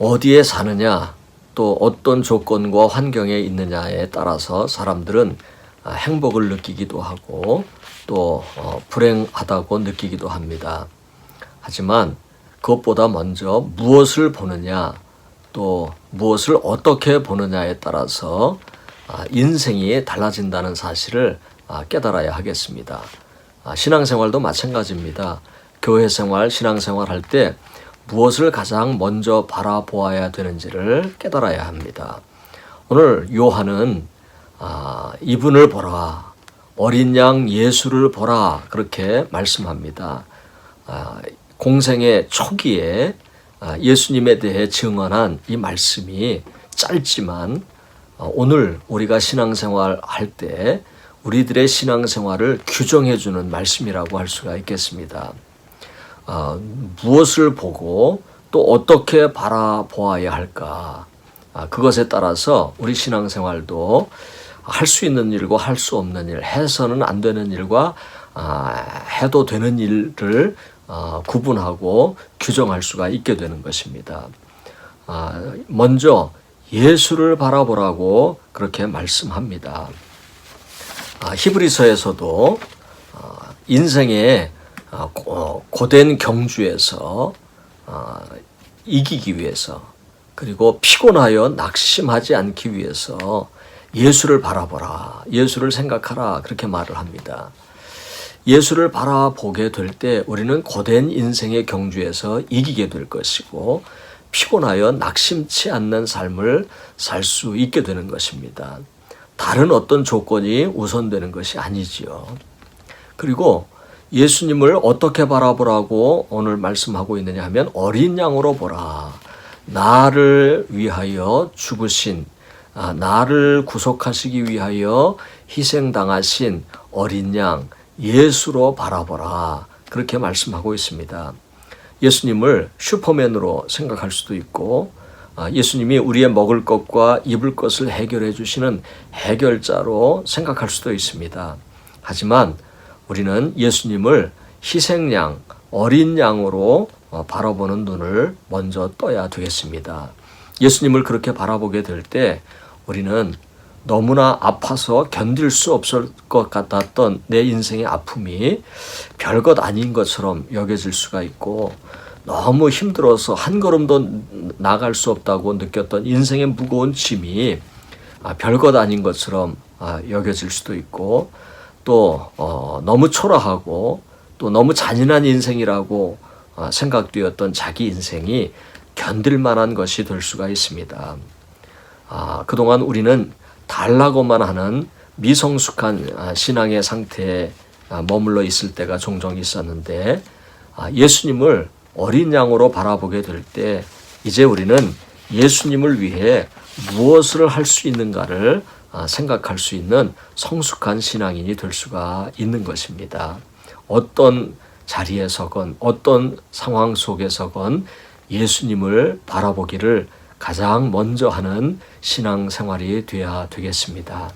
어디에 사느냐, 또 어떤 조건과 환경에 있느냐에 따라서 사람들은 아, 행복을 느끼기도 하고 또 어, 불행하다고 느끼기도 합니다. 하지만 그것보다 먼저 무엇을 보느냐, 또 무엇을 어떻게 보느냐에 따라서 아, 인생이 달라진다는 사실을 아, 깨달아야 하겠습니다. 아, 신앙생활도 마찬가지입니다. 교회 생활, 신앙생활 할 때 무엇을 가장 먼저 바라보아야 되는지를 깨달아야 합니다. 오늘 요한은 아, 이분을 보라, 어린 양 예수를 보라 그렇게 말씀합니다. 아, 공생의 초기에 아, 예수님에 대해 증언한 이 말씀이 짧지만 어, 오늘 우리가 신앙생활 할 때 우리들의 신앙생활을 규정해 주는 말씀이라고 할 수가 있겠습니다. 어, 무엇을 보고 또 어떻게 바라보아야 할까? 아, 그것에 따라서 우리 신앙생활도 할 수 있는 일과 할 수 없는 일, 해서는 안 되는 일과 아, 해도 되는 일을 어, 구분하고 규정할 수가 있게 되는 것입니다. 아, 먼저 예수를 바라보라고 그렇게 말씀합니다. 아, 히브리서에서도 어, 인생의 어, 고- 고된 경주에서 어, 이기기 위해서 그리고 피곤하여 낙심하지 않기 위해서 예수를 바라보라, 예수를 생각하라 그렇게 말을 합니다. 예수를 바라보게 될 때 우리는 고된 인생의 경주에서 이기게 될 것이고 피곤하여 낙심치 않는 삶을 살 수 있게 되는 것입니다. 다른 어떤 조건이 우선되는 것이 아니지요. 그리고 예수님을 어떻게 바라보라고 오늘 말씀하고 있느냐 하면 어린 양으로 보라. 나를 위하여 죽으신, 아, 나를 구속하시기 위하여 희생당하신 어린 양 예수로 바라보라. 그렇게 말씀하고 있습니다. 예수님을 슈퍼맨으로 생각할 수도 있고 아, 예수님이 우리의 먹을 것과 입을 것을 해결해 주시는 해결자로 생각할 수도 있습니다. 하지만 우리는 예수님을 희생양, 어린 양으로 어, 바라보는 눈을 먼저 떠야 되겠습니다. 예수님을 그렇게 바라보게 될 때 우리는 너무나 아파서 견딜 수 없을 것 같았던 내 인생의 아픔이 별것 아닌 것처럼 여겨질 수가 있고 너무 힘들어서 한 걸음도 나갈 수 없다고 느꼈던 인생의 무거운 짐이 아, 별것 아닌 것처럼 아, 여겨질 수도 있고 또 어, 너무 초라하고 또 너무 잔인한 인생이라고 어, 생각되었던 자기 인생이 견딜 만한 것이 될 수가 있습니다. 아, 그동안 우리는 달라고만 하는 미성숙한 아, 신앙의 상태에 아, 머물러 있을 때가 종종 있었는데 아, 예수님을 어린 양으로 바라보게 될 때 이제 우리는 예수님을 위해 무엇을 할 수 있는가를 아, 생각할 수 있는 성숙한 신앙인이 될 수가 있는 것입니다. 어떤 자리에 서건 어떤 상황 속에 서건 예수님을 바라보기를 가장 먼저 하는 신앙 생활이 되어야 되겠습니다.